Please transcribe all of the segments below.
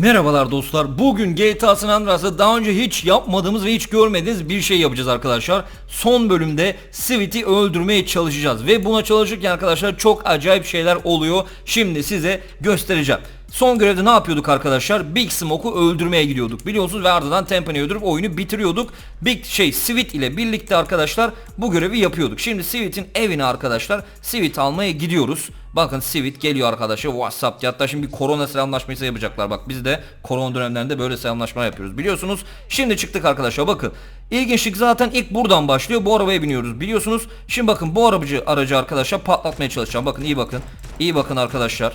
Merhabalar dostlar. Bugün GTA San Andreas'ta daha önce hiç yapmadığımız ve hiç görmediğiniz bir şey yapacağız arkadaşlar. Son bölümde Sweet'i öldürmeye çalışacağız. Ve buna çalışırken arkadaşlar çok acayip şeyler oluyor. Şimdi size göstereceğim. Son görevde ne yapıyorduk arkadaşlar? Big Smoke'u öldürmeye gidiyorduk. Biliyorsunuz ve ardından Tempe'ni öldürüp oyunu bitiriyorduk. Big şey Sweet ile birlikte arkadaşlar bu görevi yapıyorduk. Şimdi Sweet'in evine arkadaşlar Sweet almaya gidiyoruz. Bakın Sweet geliyor arkadaşlar WhatsApp diye. Hatta şimdi bir korona selamlaşması yapacaklar. Bak biz de korona dönemlerinde böyle selamlaşmalar yapıyoruz. Biliyorsunuz. Şimdi çıktık arkadaşlar bakın. İlginçlik zaten ilk buradan başlıyor. Bu arabaya biniyoruz biliyorsunuz. Şimdi bakın bu arabacı aracı arkadaşlar patlatmaya çalışacağım. Bakın iyi bakın. İyi bakın arkadaşlar.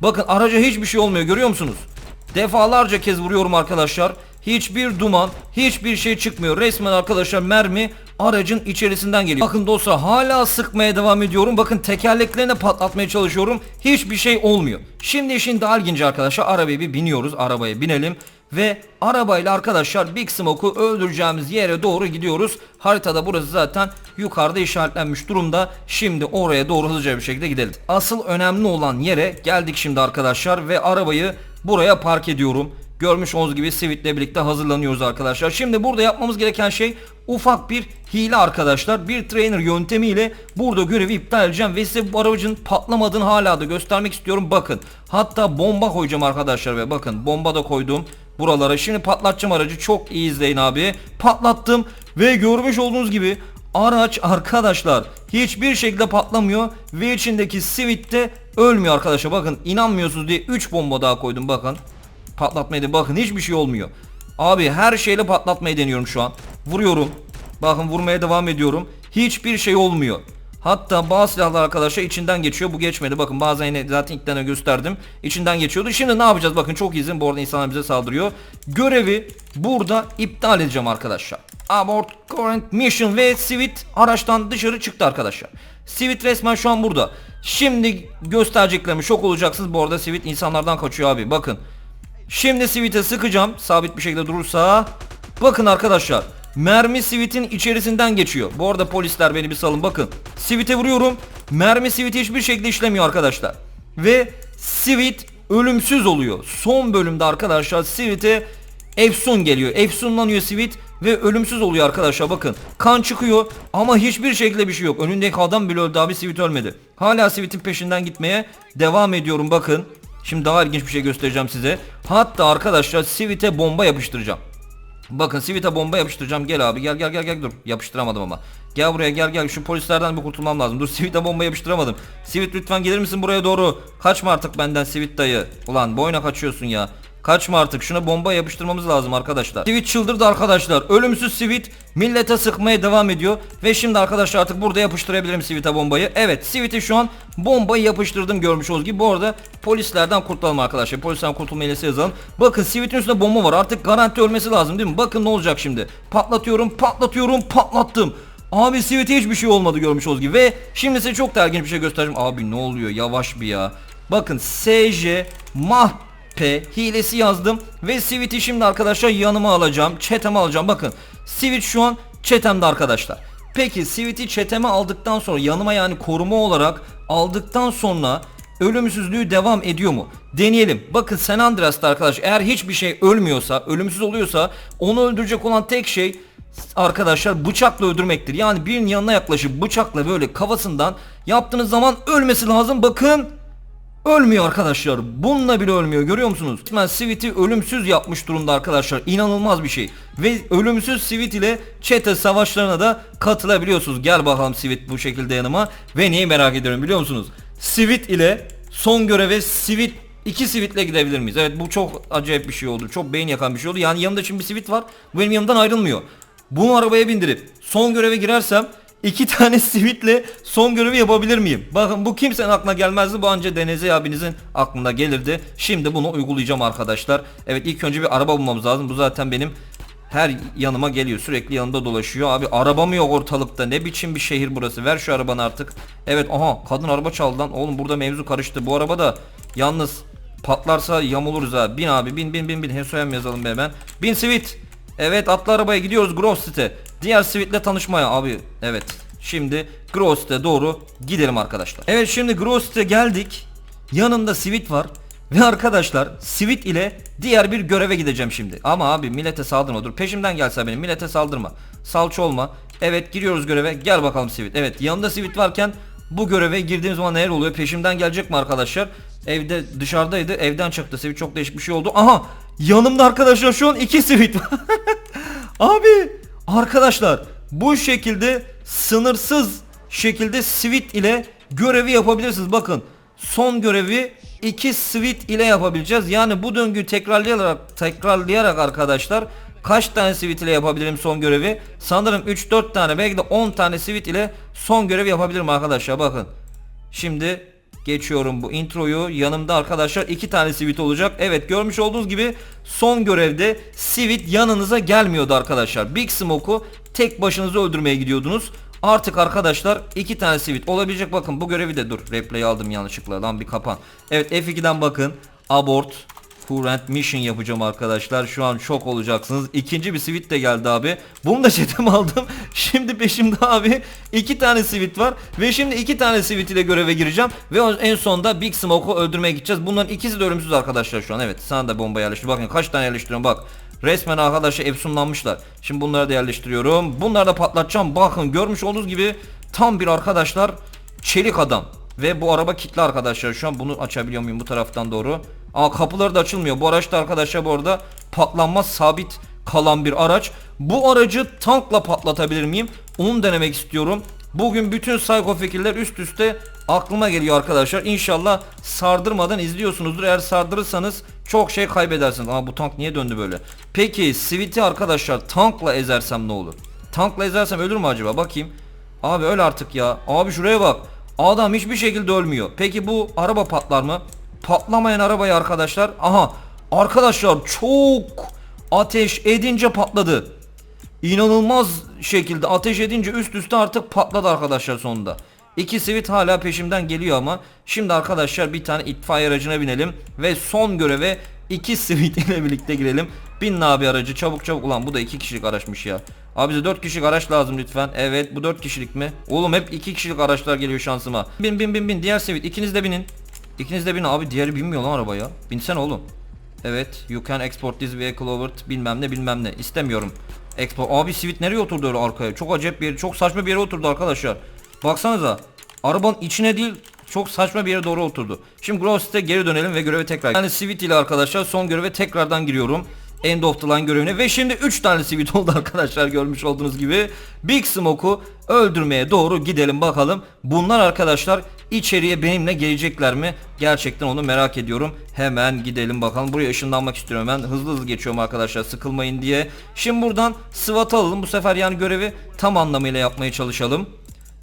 Bakın araca hiçbir şey olmuyor görüyor musunuz? Defalarca kez vuruyorum arkadaşlar. Hiçbir duman, hiçbir şey çıkmıyor. Resmen arkadaşlar mermi aracın içerisinden geliyor. Bakın dostlar hala sıkmaya devam ediyorum. Bakın tekerleklerini patlatmaya çalışıyorum. Hiçbir şey olmuyor. Şimdi işin daha ilginci arkadaşlar. Arabaya bir biniyoruz. Arabaya binelim. Ve arabayla arkadaşlar Big Smoke'u öldüreceğimiz yere doğru gidiyoruz. Haritada burası zaten yukarıda işaretlenmiş durumda. Şimdi oraya doğru hızlıca bir şekilde gidelim. Asıl önemli olan yere geldik şimdi arkadaşlar ve arabayı buraya park ediyorum. Görmüş olduğunuz gibi Sweet'le birlikte hazırlanıyoruz arkadaşlar. Şimdi burada yapmamız gereken şey ufak bir hile arkadaşlar. Bir trainer yöntemiyle burada görevi iptal edeceğim ve size bu aracın patlamadığını hala da göstermek istiyorum. Bakın hatta bomba koyacağım arkadaşlar ve bakın bomba da koydum buralara. Şimdi patlatacağım aracı çok iyi izleyin abi. Patlattım ve görmüş olduğunuz gibi araç arkadaşlar hiçbir şekilde patlamıyor ve içindeki Sweet de ölmüyor arkadaşlar. Bakın inanmıyorsunuz diye 3 bomba daha koydum bakın. Patlatmaya da bakın hiçbir şey olmuyor. Abi her şeyle patlatmayı deniyorum şu an. Vuruyorum. Bakın vurmaya devam ediyorum. Hiçbir şey olmuyor. Hatta bazı silahlar arkadaşlar içinden geçiyor. Bu geçmedi. Bakın bazen yine zaten ilk tane gösterdim. İçinden geçiyordu. Şimdi ne yapacağız? Bakın çok izin. Bu arada insanlar bize saldırıyor. Görevi burada iptal edeceğim arkadaşlar. Abort current mission ve Sweet araçtan dışarı çıktı arkadaşlar. Sweet resmen şu an burada. Şimdi göstereceklerimi şok olacaksınız. Bu arada Sweet insanlardan kaçıyor abi. Bakın. Şimdi Sweet'e sıkacağım. Sabit bir şekilde durursa. Bakın arkadaşlar. Mermi Sweet'in içerisinden geçiyor. Bu arada polisler beni bir salın bakın. Sweet'e vuruyorum. Mermi Sweet hiçbir şekilde işlemiyor arkadaşlar. Ve Sweet ölümsüz oluyor. Son bölümde arkadaşlar Sweet'e Efsun geliyor. Efsunlanıyor Sweet ve ölümsüz oluyor arkadaşlar bakın. Kan çıkıyor ama hiçbir şekilde bir şey yok. Önündeki adam bile öldü abi Sweet ölmedi. Hala Sweet'in peşinden gitmeye devam ediyorum bakın. Şimdi daha ilginç bir şey göstereceğim size. Hatta arkadaşlar Sweet'e bomba yapıştıracağım. Bakın Sweet'e bomba yapıştıracağım. Gel abi gel gel gel gel dur. Yapıştıramadım ama. Gel buraya gel gel. Şu polislerden bir kurtulmam lazım. Dur Sweet'e bomba yapıştıramadım. Sweet lütfen gelir misin buraya doğru? Kaçma artık benden Sweet dayı. Ulan boyuna kaçıyorsun ya. Kaçma artık şuna bomba yapıştırmamız lazım arkadaşlar. Sweet çıldırdı arkadaşlar. Ölümsüz Sweet millete sıkmaya devam ediyor. Ve şimdi arkadaşlar artık burada yapıştırabilirim Sweet'e bombayı. Evet Sweet'e şu an bombayı yapıştırdım görmüş olduğunuz gibi. Bu arada polislerden kurtulalım arkadaşlar. Polislerden kurtulma hilesi yazalım. Bakın Sweet'in üstünde bomba var. Artık garanti ölmesi lazım değil mi? Bakın ne olacak şimdi. Patlatıyorum patlatıyorum patlattım. Abi Sweet'e hiçbir şey olmadı görmüş olduğunuz gibi. Ve şimdi size çok da bir şey göstereceğim. Abi ne oluyor yavaş bir ya. Bakın SJ mah P hilesi yazdım ve Sweet'i şimdi arkadaşlar yanıma alacağım. Çeteme alacağım. Bakın Sweet şu an çetemde arkadaşlar. Peki Sweet'i çeteme aldıktan sonra yanıma yani koruma olarak aldıktan sonra ölümsüzlüğü devam ediyor mu? Deneyelim. Bakın San Andreas'ta arkadaş eğer hiçbir şey ölmüyorsa, ölümsüz oluyorsa onu öldürecek olan tek şey arkadaşlar bıçakla öldürmektir. Yani birinin yanına yaklaşıp bıçakla böyle kafasından yaptığınız zaman ölmesi lazım. Bakın Ölmüyor arkadaşlar. Bununla bile ölmüyor. Görüyor musunuz? Resmen Sweet'i ölümsüz yapmış durumda arkadaşlar. İnanılmaz bir şey. Ve ölümsüz Sweet ile çete savaşlarına da katılabiliyorsunuz. Gel bakalım Sweet bu şekilde yanıma. Ve neyi merak ediyorum biliyor musunuz? Sweet ile son göreve Sweet iki Sweet'le gidebilir miyiz? Evet bu çok acayip bir şey oldu. Çok beyin yakan bir şey oldu. Yani yanımda şimdi bir Sweet var. Bu benim yanımdan ayrılmıyor. Bunu arabaya bindirip son göreve girersem İki tane sivitle son görevi yapabilir miyim? Bakın bu kimsenin aklına gelmezdi. Bu anca Denezi abinizin aklına gelirdi. Şimdi bunu uygulayacağım arkadaşlar. Evet ilk önce bir araba bulmamız lazım. Bu zaten benim her yanıma geliyor. Sürekli yanında dolaşıyor. Abi araba mı yok ortalıkta? Ne biçim bir şehir burası? Ver şu arabanı artık. Evet aha kadın araba çaldı lan. Oğlum burada mevzu karıştı. Bu araba da yalnız patlarsa yamuluruz ha. Bin abi bin bin bin bin. Hesoyam yazalım be hemen. Bin Sweet. Evet atlı arabaya gidiyoruz Grove City. Diğer Sweet'le tanışmaya abi. Evet. Şimdi Grove City'ye doğru gidelim arkadaşlar. Evet şimdi Grove City'ye geldik. Yanında Sweet var. Ve arkadaşlar Sweet ile diğer bir göreve gideceğim şimdi. Ama abi millete saldırma dur. Peşimden gelse benim millete saldırma. Salça olma. Evet giriyoruz göreve. Gel bakalım Sweet. Evet yanında Sweet varken bu göreve girdiğim zaman neler oluyor? Peşimden gelecek mi arkadaşlar? Evde dışarıdaydı. Evden çıktı. Sweet çok değişik bir şey oldu. Aha! Yanımda arkadaşlar şu an iki Sweet var. Abi arkadaşlar bu şekilde sınırsız şekilde Sweet ile görevi yapabilirsiniz. Bakın son görevi iki Sweet ile yapabileceğiz. Yani bu döngüyü tekrarlayarak tekrarlayarak arkadaşlar kaç tane Sweet ile yapabilirim son görevi? Sanırım 3-4 tane belki de 10 tane Sweet ile son görevi yapabilirim arkadaşlar. Bakın. Şimdi geçiyorum bu introyu. Yanımda arkadaşlar iki tane sivit olacak. Evet görmüş olduğunuz gibi son görevde sivit yanınıza gelmiyordu arkadaşlar. Big Smoke'u tek başınıza öldürmeye gidiyordunuz. Artık arkadaşlar iki tane sivit olabilecek. Bakın bu görevi de dur. Replay'i aldım yanlışlıkla. Lan bir kapan. Evet F2'den bakın. Abort. Current Mission yapacağım arkadaşlar. Şu an şok olacaksınız. İkinci bir sivit de geldi abi. Bunu da chatime aldım. Şimdi peşimde abi iki tane sivit var. Ve şimdi iki tane sivit ile göreve gireceğim. Ve en sonunda Big Smoke'u öldürmeye gideceğiz. Bunların ikisi de ölümsüz arkadaşlar şu an. Evet sana da bomba yerleştir. Bakın kaç tane yerleştiriyorum bak. Resmen arkadaşlar efsunlanmışlar. Şimdi bunları da yerleştiriyorum. Bunları da patlatacağım. Bakın görmüş olduğunuz gibi tam bir arkadaşlar çelik adam. Ve bu araba kilitli arkadaşlar. Şu an bunu açabiliyor muyum bu taraftan doğru? Aa kapıları da açılmıyor. Bu araçta arkadaşlar bu arada patlanmaz sabit kalan bir araç. Bu aracı tankla patlatabilir miyim? Onu denemek istiyorum. Bugün bütün psycho fikirler üst üste aklıma geliyor arkadaşlar. İnşallah sardırmadan izliyorsunuzdur. Eğer sardırırsanız çok şey kaybedersiniz. Ama bu tank niye döndü böyle? Peki Sweet'i arkadaşlar tankla ezersem ne olur? Tankla ezersem ölür mü acaba? Bakayım. Abi öl artık ya. Abi şuraya bak. Adam hiçbir şekilde ölmüyor. Peki bu araba patlar mı? Patlamayan arabayı arkadaşlar. Aha. Arkadaşlar çok ateş edince patladı. İnanılmaz şekilde ateş edince üst üste artık patladı arkadaşlar sonunda. İki sivit hala peşimden geliyor ama şimdi arkadaşlar bir tane itfaiye aracına binelim ve son göreve iki sivit ile birlikte girelim. Bin abi aracı çabuk çabuk ulan bu da iki kişilik araçmış ya. Abi bize 4 kişilik araç lazım lütfen. Evet bu 4 kişilik mi? Oğlum hep 2 kişilik araçlar geliyor şansıma. Bin bin bin bin diğer sivit ikiniz de binin. İkiniz de binin abi diğeri binmiyor lan arabaya. Binsen oğlum. Evet you can export this vehicle over bilmem ne bilmem ne istemiyorum. Export abi Sivit nereye oturdu öyle arkaya? Çok acayip bir yere, çok saçma bir yere oturdu arkadaşlar. Baksanıza. Arabanın içine değil çok saçma bir yere doğru oturdu. Şimdi Grove Street'e geri dönelim ve göreve tekrar. Yani Sivit ile arkadaşlar son göreve tekrardan giriyorum. End of the line görevine ve şimdi 3 tane sivit oldu arkadaşlar görmüş olduğunuz gibi. Big Smoke'u öldürmeye doğru gidelim bakalım. Bunlar arkadaşlar içeriye benimle gelecekler mi? Gerçekten onu merak ediyorum. Hemen gidelim bakalım. Buraya ışınlanmak istiyorum ben. Hızlı hızlı geçiyorum arkadaşlar sıkılmayın diye. Şimdi buradan SWAT alalım. Bu sefer yani görevi tam anlamıyla yapmaya çalışalım.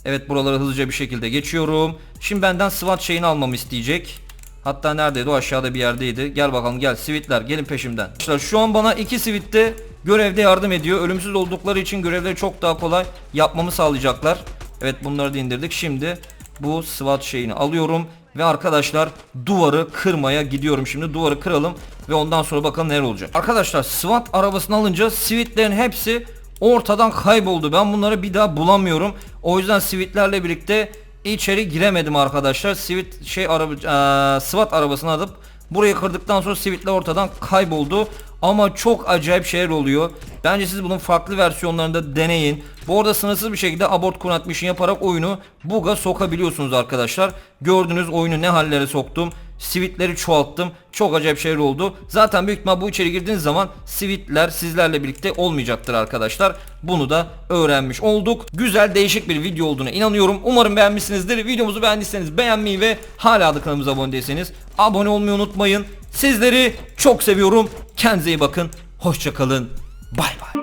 Evet buraları hızlıca bir şekilde geçiyorum. Şimdi benden SWAT şeyini almamı isteyecek. Hatta neredeydi o aşağıda bir yerdeydi. Gel bakalım gel sivitler gelin peşimden. Arkadaşlar şu an bana iki sivit de görevde yardım ediyor. Ölümsüz oldukları için görevleri çok daha kolay yapmamı sağlayacaklar. Evet bunları da indirdik. Şimdi bu SWAT şeyini alıyorum. Ve arkadaşlar duvarı kırmaya gidiyorum. Şimdi duvarı kıralım ve ondan sonra bakalım neler olacak. Arkadaşlar SWAT arabasını alınca sivitlerin hepsi ortadan kayboldu. Ben bunları bir daha bulamıyorum. O yüzden sivitlerle birlikte içeri giremedim arkadaşlar. Sivit şey araba eee, SWAT arabasını alıp burayı kırdıktan sonra sivitler ortadan kayboldu. Ama çok acayip şeyler oluyor. Bence siz bunun farklı versiyonlarında deneyin. Bu arada sınırsız bir şekilde abort mission yaparak oyunu buga sokabiliyorsunuz arkadaşlar. Gördünüz oyunu ne hallere soktum. Sivitleri çoğalttım. Çok acayip şeyler oldu. Zaten büyük ihtimal bu içeri girdiğiniz zaman sivitler sizlerle birlikte olmayacaktır arkadaşlar. Bunu da öğrenmiş olduk. Güzel değişik bir video olduğuna inanıyorum. Umarım beğenmişsinizdir. Videomuzu beğendiyseniz beğenmeyi ve hala da kanalımıza abone değilseniz abone olmayı unutmayın. Sizleri çok seviyorum. Kendinize iyi bakın. Hoşçakalın. Bay bay.